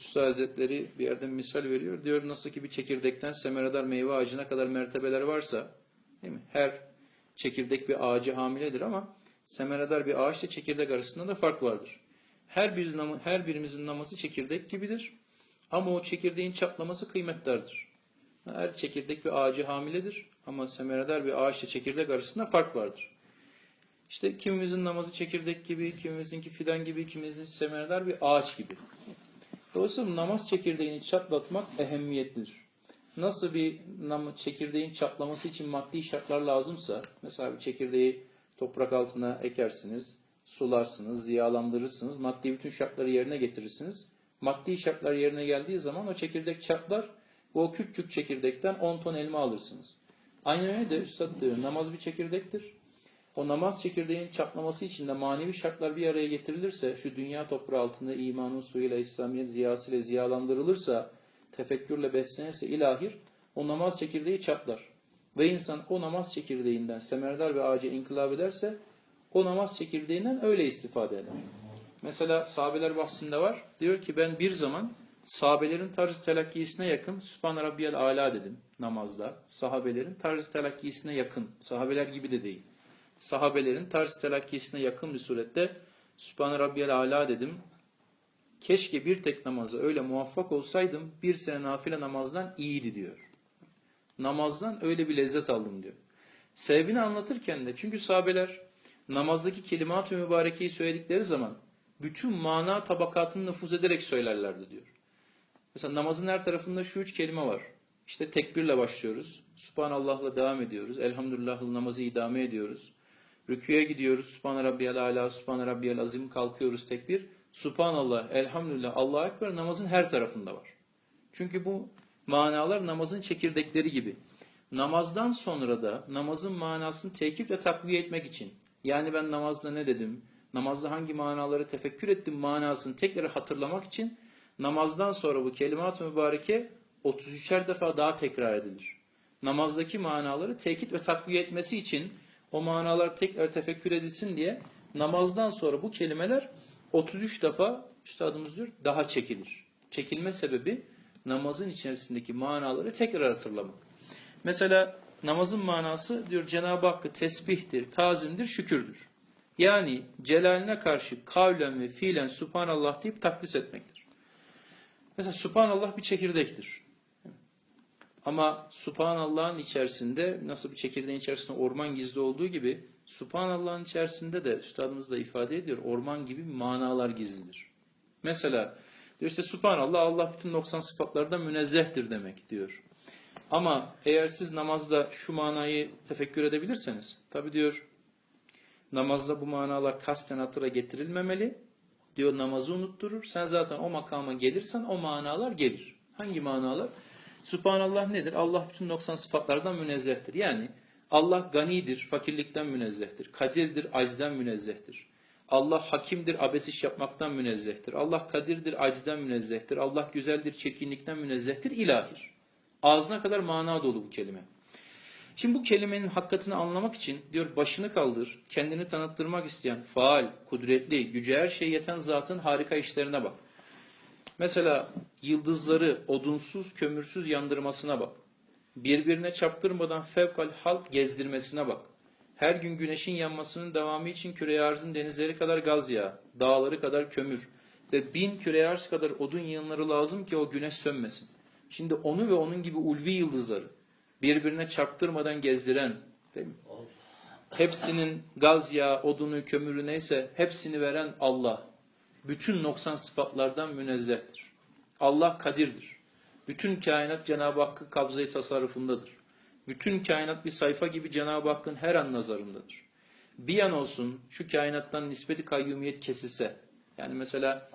Üstad Hazretleri bir yerden misal veriyor. Diyor nasıl ki bir çekirdekten semeredar meyve ağacına kadar mertebeler varsa değil mi? Her çekirdek bir ağacı hamiledir ama semeredar bir ağaçla çekirdek arasında da fark vardır. Her bir her birimizin namazı çekirdek gibidir. Ama o çekirdeğin çatlaması kıymetlerdir. Her çekirdek bir ağacı hamiledir ama semeredar bir ağaçla çekirdek arasında fark vardır. İşte kimimizin namazı çekirdek gibi, kimimizinki fidan gibi, kimimizin semeredar bir ağaç gibi. Dolayısıyla namaz çekirdeğini çatlatmak ehemmiyetlidir. Nasıl bir çekirdeğin çatlaması için maddi şartlar lazımsa, mesela bir çekirdeği toprak altına ekersiniz, sularsınız, ziyalandırırsınız, maddi bütün şartları yerine getirirsiniz. Maddi şartlar yerine geldiği zaman o çekirdek çatlar ve o küçük çekirdekten 10 ton elma alırsınız. Aynı öyle de Üstad diyor, namaz bir çekirdektir. O namaz çekirdeğin çatlaması için de manevi şartlar bir araya getirilirse, şu dünya toprağı altında imanın suyuyla, İslamiyet ziyasıyla ziyalandırılırsa, tefekkürle beslenirse ilahir, o namaz çekirdeği çatlar. Ve insan o namaz çekirdeğinden semerdar bir ağaca inkılap ederse, o namaz çekirdeğinden öyle istifade eder. Mesela sahabeler bahsinde var. Diyor ki ben bir zaman sahabelerin tarz telakkisine yakın Sübhane Rabbiyel Ala dedim namazda. Sahabelerin tarz telakkisine yakın. Sahabeler gibi de değil. Sahabelerin tarz telakkisine yakın bir surette Sübhane Rabbiyel Ala dedim. Keşke bir tek namaza öyle muvaffak olsaydım bir sene nafile namazdan iyiydi diyor. Namazdan öyle bir lezzet aldım diyor. Sebebini anlatırken de çünkü sahabeler namazdaki kelimat-ı mübarekeyi söyledikleri zaman bütün mana tabakatını nüfuz ederek söylerlerdi diyor. Mesela namazın her tarafında şu üç kelime var. İşte tekbirle başlıyoruz. Subhanallah'la devam ediyoruz. Elhamdülillah'la namazı idame ediyoruz. Rüküye gidiyoruz. Subhan Rabbiyal Ala, Subhan Rabbiyal Azim kalkıyoruz tekbir. Subhanallah, Elhamdülillah, Allahu Ekber namazın her tarafında var. Çünkü bu manalar namazın çekirdekleri gibi. Namazdan sonra da namazın manasını tekiple takviye etmek için. Yani ben namazda ne dedim, namazda hangi manaları tefekkür ettim manasını tekrar hatırlamak için namazdan sonra bu kelimat-ı mübareke 33'er defa daha tekrar edilir. Namazdaki manaları tekit ve takviye etmesi için o manalar tekrar tefekkür edilsin diye namazdan sonra bu kelimeler 33 defa üstadımız diyor daha çekilir. Çekilme sebebi namazın içerisindeki manaları tekrar hatırlamak. Mesela namazın manası diyor Cenab-ı Hakk'ı tesbihtir, tazimdir, şükürdür. Yani celaline karşı kavlen ve fiilen subhanallah deyip takdis etmektir. Mesela subhanallah bir çekirdektir. Ama subhanallah'ın içerisinde nasıl bir çekirdeğin içerisinde orman gizli olduğu gibi subhanallah'ın içerisinde de üstadımız da ifade ediyor orman gibi manalar gizlidir. Mesela diyor işte subhanallah Allah bütün noksan sıfatlardan münezzehtir demek diyor. Ama eğer siz namazda şu manayı tefekkür edebilirseniz tabi diyor namazda bu manalar kasten hatıra getirilmemeli. Diyor namazı unutturur. Sen zaten o makama gelirsen o manalar gelir. Hangi manalar? Subhanallah nedir? Allah bütün noksan sıfatlardan münezzehtir. Yani Allah ganidir, fakirlikten münezzehtir. Kadirdir, acizden münezzehtir. Allah hakimdir, abes iş yapmaktan münezzehtir. Allah kadirdir, acizden münezzehtir. Allah güzeldir, çirkinlikten münezzehtir, ilahir. Ağzına kadar mana dolu bu kelime. Şimdi bu kelimenin hakikatini anlamak için diyor başını kaldır, kendini tanıttırmak isteyen, faal, kudretli, gücü her şeye yeten zatın harika işlerine bak. Mesela yıldızları odunsuz, kömürsüz yandırmasına bak. Birbirine çarptırmadan fevkal halk gezdirmesine bak. Her gün güneşin yanmasının devamı için küre arzın denizleri kadar gaz yağı, dağları kadar kömür ve bin küre arz kadar odun yığınları lazım ki o güneş sönmesin. Şimdi onu ve onun gibi ulvi yıldızları birbirine çarptırmadan gezdiren, hepsinin gaz yağı, odunu, kömürü neyse hepsini veren Allah. Bütün noksan sıfatlardan münezzehtir. Allah kadirdir. Bütün kainat Cenab-ı Hakk'ın kabzayı tasarrufundadır. Bütün kainat bir sayfa gibi Cenab-ı Hakk'ın her an nazarındadır. Bir yan olsun şu kainattan nispeti kayyumiyet kesilse. Yani mesela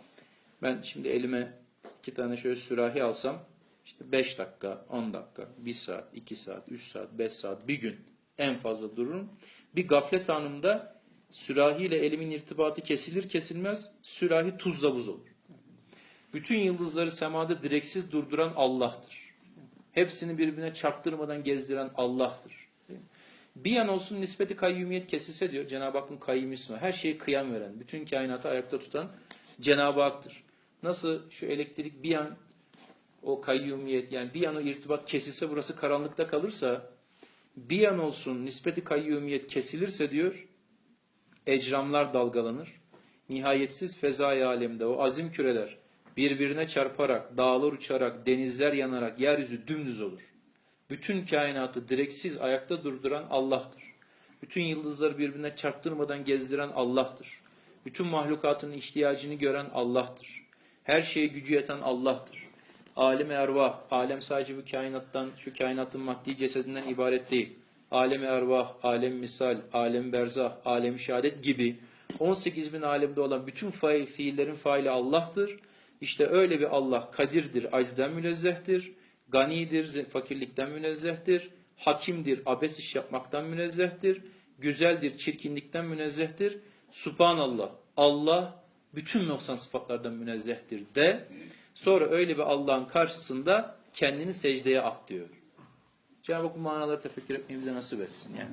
ben şimdi elime iki tane şöyle sürahi alsam işte 5 dakika, 10 dakika, 1 saat, 2 saat, 3 saat, 5 saat, bir gün en fazla dururum. Bir gaflet anımda sürahiyle elimin irtibatı kesilir kesilmez sürahi tuzla buz olur. Bütün yıldızları semada direksiz durduran Allah'tır. Hepsini birbirine çarptırmadan gezdiren Allah'tır. Bir yan olsun nispeti kayyumiyet kesilse diyor Cenab-ı Hakk'ın kayyum ismi. Her şeyi kıyam veren, bütün kainatı ayakta tutan Cenab-ı Hak'tır. Nasıl şu elektrik bir an o kayyumiyet yani bir an o irtibat kesilse burası karanlıkta kalırsa bir an olsun nispeti kayyumiyet kesilirse diyor ecramlar dalgalanır. Nihayetsiz fezai alemde o azim küreler birbirine çarparak, dağlar uçarak, denizler yanarak yeryüzü dümdüz olur. Bütün kainatı direksiz ayakta durduran Allah'tır. Bütün yıldızları birbirine çarptırmadan gezdiren Allah'tır. Bütün mahlukatın ihtiyacını gören Allah'tır. Her şeye gücü yeten Allah'tır. Alem-i ervah, alem sadece bu kainattan, şu kainatın maddi cesedinden ibaret değil. Alem-i ervah, alem misal, alem berzah, alem şehadet gibi 18 bin alemde olan bütün fail, fiillerin faili Allah'tır. İşte öyle bir Allah kadirdir, acizden münezzehtir, ganidir, fakirlikten münezzehtir, hakimdir, abes iş yapmaktan münezzehtir, güzeldir, çirkinlikten münezzehtir. Subhanallah, Allah bütün noksan sıfatlardan münezzehtir de, sonra öyle bir Allah'ın karşısında kendini secdeye at diyor. Cenab-ı Hak bu manaları tefekkür etmeyi bize nasip etsin yani.